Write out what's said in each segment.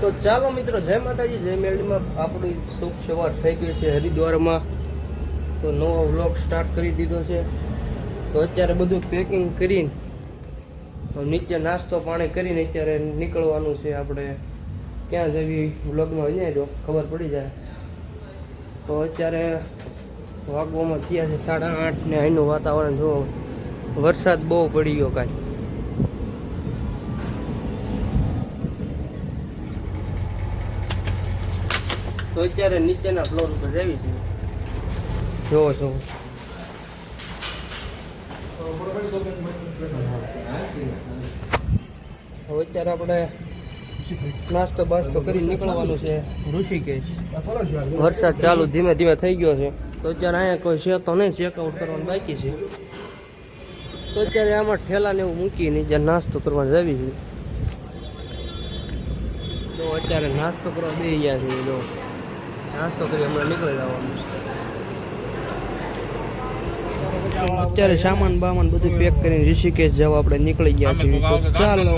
તો ચાલો મિત્રો, જય માતાજી, જય મેળીમાં આપણી શુભ સવાર થઈ ગઈ છે હરિદ્વારમાં. તો નવો વ્લોગ સ્ટાર્ટ કરી દીધો છે. તો અત્યારે બધું પેકિંગ કરીને, તો નીચે નાસ્તો પાણી કરીને અત્યારે નીકળવાનું છે આપણે. ક્યાં જવી વ્લોગમાં વિચાર્યો ખબર પડી જાય. તો અત્યારે વાગવામાં થયા છે સાડા આઠ ને અહીંનું વાતાવરણ જો વરસાદ બહુ પડી ગયો કાંઈ. તો અત્યારે નીચેના ફ્લોર ઉપર રહેવી છે જો હવે અત્યારે આપણે નાસ્તો બાસ્તો કરી નીકળવાનું છે ઋષિકેશ. વરસાદ ચાલુ ધીમે ધીમે થઈ ગયો છે. તો અત્યારે અહીંયા કોઈ છે તો નહીં ચેકઆઉટ કરવાનું બાકી છે. તો અત્યારે આમાં ઠેલાને એવું મૂકીને જ્યાં નાસ્તો કરવા જવી છે. તો અત્યારે નાસ્તો કરવા બે ગયા છે જો. નાસ્તો કરી હમણાં નીકળી જવાનું અત્યારે સામાન બામાન બધું પેક કરીને ઋષિકેશ જવા આપણે નીકળી ગયા છીએ. ચાલો.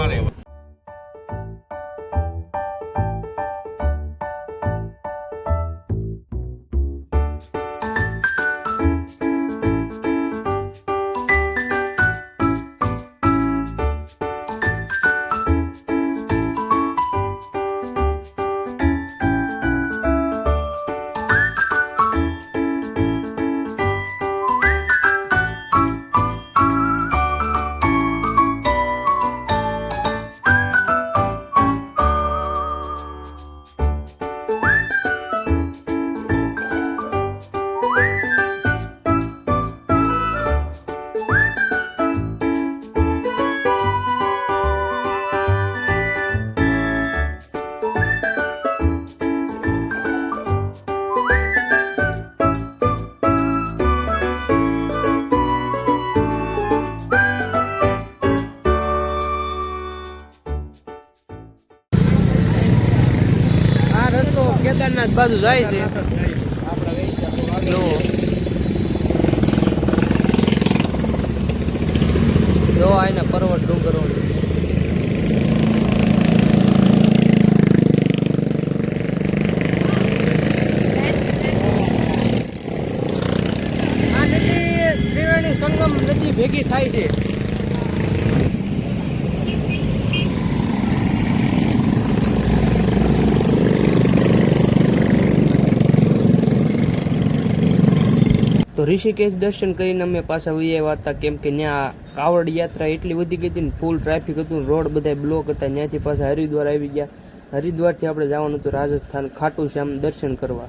બાજુ જાય છે. જો. આના પર્વત ડુંગરો સંગમ નદી ભેગી થાય છે. ઋષિકેશ દર્શન કરીને અમે પાછા વહી આવ્યા હતા. કેમ કે ત્યાં કાવડ યાત્રા એટલી વધી ગઈ હતી ને ફૂલ ટ્રાફિક હતું રોડ બધા બ્લોક હતા. ત્યાંથી પાછા હરિદ્વાર આવી ગયા. હરિદ્વારથી આપણે જવાનું હતું રાજસ્થાન ખાટુ શ્યામ દર્શન કરવા.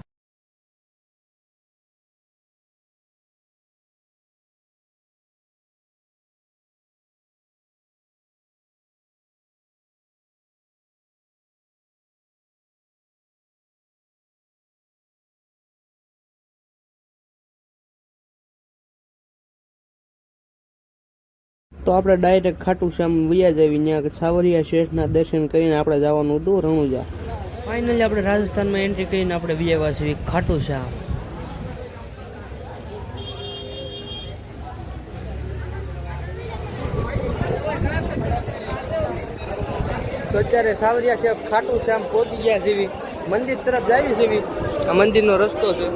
તો આપણે ડાયરેક્ટ ખાટુ શ્યામ વૈયા જવી આવી ત્યાં સાવરિયા શેઠના દર્શન કરીને આપણે જવાનું હતું રણુજા. ફાઇનલી આપણે રાજસ્થાનમાં એન્ટ્રી કરીને આપણે વિજયવા છીએ. ખાટુ શ્યામ તો અત્યારે સાવરિયા શેઠ ખાટુ શ્યામ પહોંચી ગયા જેવી મંદિર તરફ જાવી જેવી આ મંદિરનો રસ્તો છે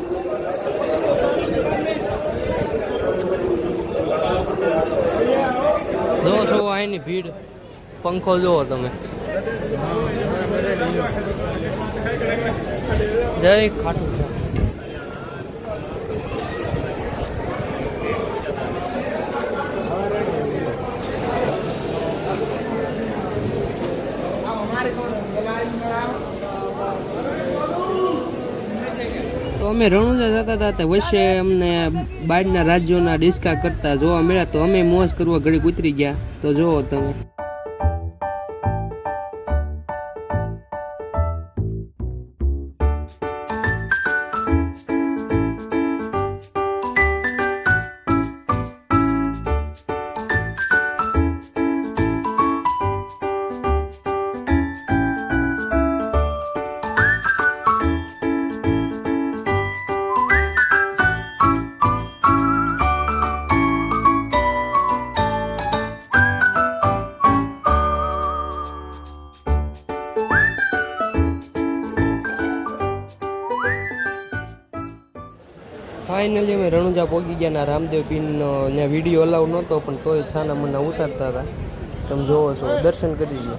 જો છો અહીંની ભીડ પંખો જુઓ તમે. જય ખાટુ. અમે રણુજા જતા હતા તે વચ્ચે અમને બહારના રાજ્યોના ડિસ્કા કરતા જોવા મળ્યા તો અમે મોજ કરવા ઘડીક ઉતરી ગયા. તો જુઓ તમે. ફાઇનલી અમે રણુજા પહોંચી ગયા ના રામદેવ પીરનો ત્યાં વીડિયો અલાઉ નહોતો, પણ તોય છાના મના ઉતારતા હતા. તમે જોવો છો, દર્શન કરી લો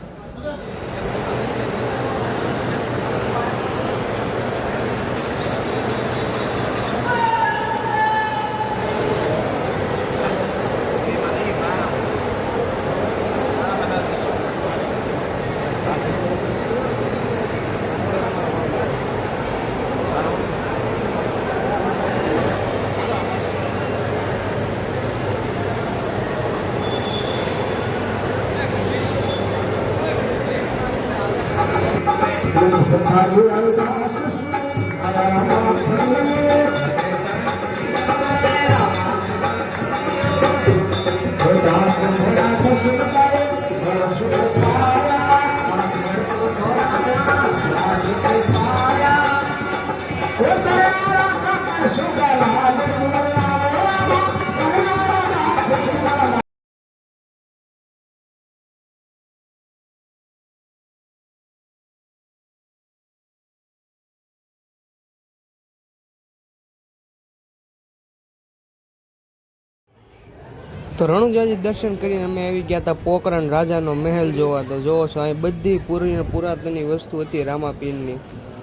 તો રણુજાજી દર્શન કરીને અમે આવી ગયા હતા પોકરણ રાજાનો મહેલ જોવા. તો જોવો છો, અહીં બધી પૂરી પુરાતનની વસ્તુ હતી રામાપીરની.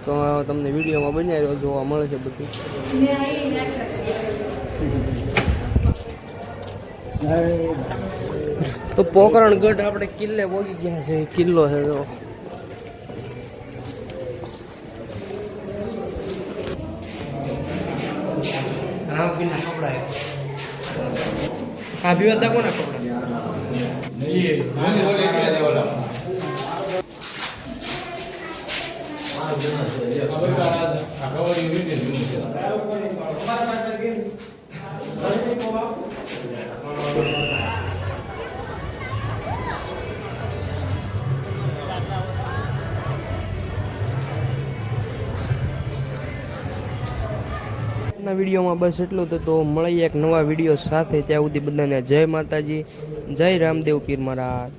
તો તમને વિડીયોમાં બનાવ્યો, જોવા મળે છે બધી. તો પોકરણ ગઢ આપણે કિલ્લે પોગી ગયા છે. કિલ્લો છે જો હા કપડા. પીવા તા કોના કપડા ના વિડીયોમાં બસ એટલું તો તો મળીએ એક નવા વીડિયો સાથે. ત્યાં સુધી બધાને જય માતાજી, જય રામદેવ પીર મહારાજ.